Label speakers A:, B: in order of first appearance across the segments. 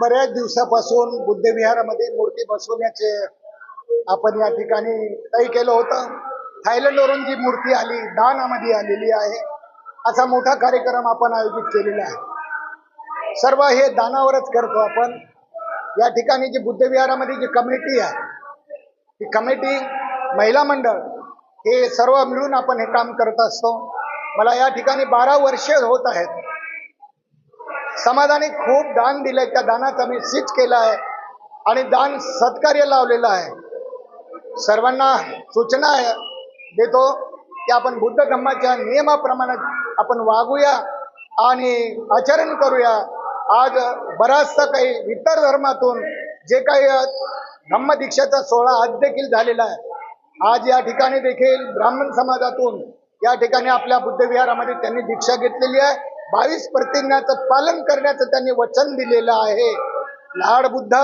A: बऱ्याच दिवसापासून बुद्धविहारामध्ये मूर्ती बसवण्याचे आपण या ठिकाणी तय केलं होतं. थायलंडवरून जी मूर्ती आली दानामध्ये आलेली आहे असा मोठा कार्यक्रम आपण आयोजित केलेला आहे. सर्व हे दानावरच करतो आपण. या ठिकाणी जी बुद्धविहारामध्ये जी कमिटी आहे ती कमिटी महिला मंडळ हे सर्व मिळून आपण हे काम करत असतो. मला या ठिकाणी बारा वर्ष होत आहेत. समाजाने खूप दान दिलंय. त्या दानाचा मी सीच केला आहे. आणि दान सत्कार्य लावलेलं आहे. सर्वांना सूचना देतो की आपण बुद्ध धम्माच्या नियमाप्रमाणे आपण वागूया आणि आचरण करूया. आज बराचसा काही इतर धर्मातून जे काही धम्मदीक्षाचा सोहळा आज देखील झालेला आहे. आज या ठिकाणी देखील ब्राह्मण समाजातून या ठिकाणी आपल्या बुद्धविहारामध्ये त्यांनी दीक्षा घेतलेली आहे. बावीस प्रतिज्ञाचं पालन करण्याचं त्यांनी वचन दिलेलं आहे. लाड बुद्धा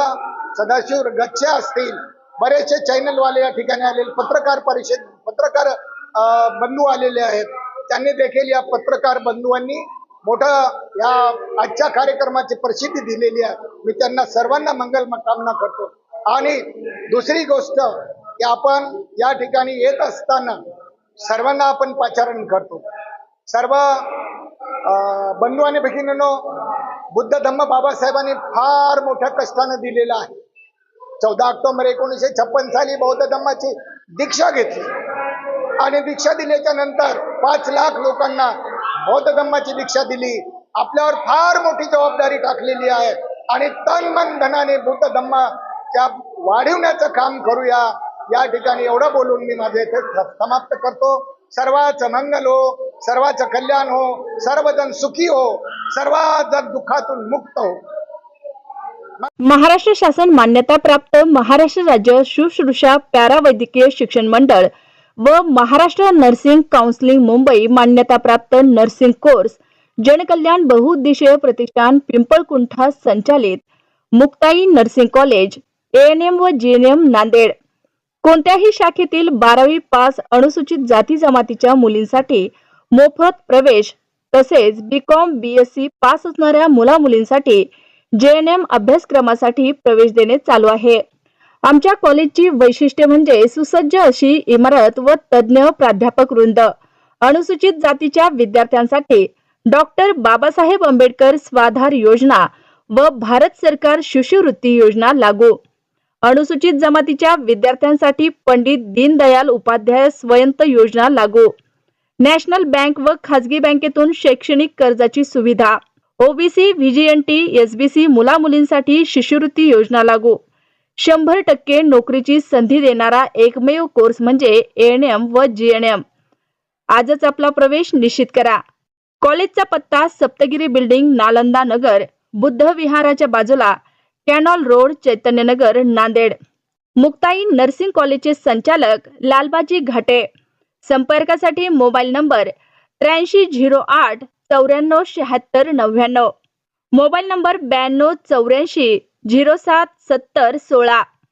A: सदाशिव गच्छ असतील. बरेचसे चॅनलवाले या ठिकाणी आलेले पत्रकार परिषद पत्रकार बंधू आलेले आहेत. त्यांनी देखील या पत्रकार बंधूंनी मोठं या आजच्या कार्यक्रमाची प्रसिद्धी दिलेली आहे. मी त्यांना सर्वांना मंगल कामना करतो. आणि दुसरी गोष्ट की आपण या ठिकाणी येत असताना सर्वांना आपण पाचारण करतो. सर्व बंधू आणि भगिनीनो बुद्ध धम्म बाबासाहेबांनी फार मोठ्या कष्टानं दिलेलं आहे. चौदा ऑक्टोबर एकोणीसशे छप्पन साली बौद्ध धम्माची दीक्षा घेतली. आणि दीक्षा दिल्याच्या नंतर पाच लाख लोकांना बौद्ध धम्माची दीक्षा दिली. आपल्यावर फार मोठी जबाबदारी टाकलेली आहे. आणि तन मन धनाने बुद्ध धम्माच्या वाढवण्याचं काम करूया. या ठिकाणी एवढं बोलून मी माझे इथे समाप्त करतो. सर्वांचं मंगल हो. सर्वांचं कल्याण हो सर्वजण सुखी हो सर्वजण दुःखातून मुक्त हो.
B: महाराष्ट्र शासन मान्यता प्राप्त महाराष्ट्र राज्य शुश्रूषा पॅरावैद्यकीय शिक्षण मंडळ व महाराष्ट्र नर्सिंग काउन्सिलिंग मुंबई मान्यताप्राप्त नर्सिंग कोर्स जनकल्याण बहुउद्देशीय प्रतिष्ठान पिंपळकुंठा संचालित मुक्ताई नर्सिंग कॉलेज एएनएम व जीएनएम नांदेड. कोणत्याही शाखेतील बारावी पास अनुसूचित जाती जमातीच्या मुलींसाठी मोफत प्रवेश तसेच बीकॉम बीएससी पास असणाऱ्या मुला मुलींसाठी एम अभ्यासक्रमासाठी प्रवेश देणे चालू आहे. आमच्या कॉलेजची वैशिष्ट्ये म्हणजे सुसज्ज अशी इमारत व तज्ज्ञ प्राध्यापक वृंद. अनुसूचित जातीच्या विद्यार्थ्यांसाठी डॉक्टर बाबासाहेब आंबेडकर स्वाधार योजना व भारत सरकार शिष्यवृत्ती योजना लागू. अनुसूचित जमातीच्या विद्यार्थ्यांसाठी पंडित दीनदयाल उपाध्याय स्वयंत योजना लागू. नॅशनल बँक व खाजगी बँकेतून शैक्षणिक कर्जाची सुविधा. ओबीसी व्हीजीएनटी एसबीसी मुला मुलींसाठी शिष्यवृत्ती योजना लागू. शंभर टक्के नोकरीची संधी देणारा एकमेव कोर्स म्हणजे एएनएम व जीएनएम आजच आपला प्रवेश निश्चित करा. कॉलेजचा पत्ता सप्तगिरी बिल्डिंग नालंदा नगर बुद्ध विहाराच्या बाजूला canal road Chaitanyanagar Nanded. Muktai nursing कॉलेजचे संचालक लालबाजी घाटे. संपर्कासाठी मोबाईल नंबर त्र्याऐंशी झिरो आठ चौऱ्याण्णव शहात्तर नव्याण्णव. मोबाईल नंबर ब्याण्णव चौऱ्याऐंशी झिरो सात सत्तर सोळा.